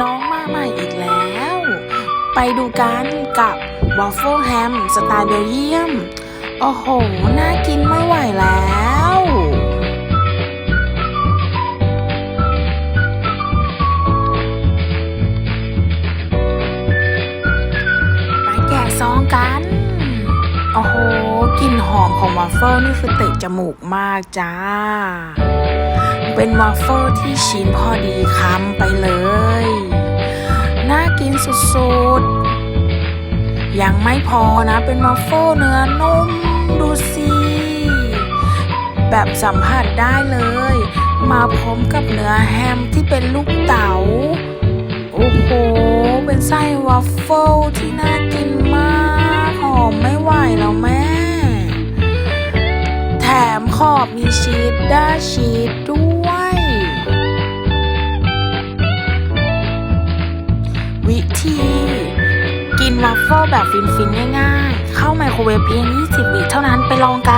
น้องมาใหม่อีกแล้ว ไปดูกันกับวอฟเฟิลแฮมสไตล์เบลเยียม โอ้โห น่ากินไม่ไหวแล้วไปแกะซองกัน โอ้โหกลิ่นหอมของวาฟเฟิลนี่คือเตะจมูกมากจ้า เป็นวาฟเฟิลที่ชิ้นพอดีคำไปเลย สุดๆ ยังไม่พอนะ เป็นวาฟเฟิลเนื้อนุ่มดูสิแบบสัมผัสได้เลย มาพร้อมกับเนื้อแฮมที่เป็นลูกเต๋า โอ้โห เป็นไส้วาฟเฟิลที่น่ากินมาก หอมไม่ไหวแล้วแม่ แถมขอบมีชีสด้าชีสด้วย วิธี กินวาฟเฟิลแบบฟินๆ ง่ายๆ เข้าไมโครเวฟเพียง 20 วิเท่านั้นไปลองกัน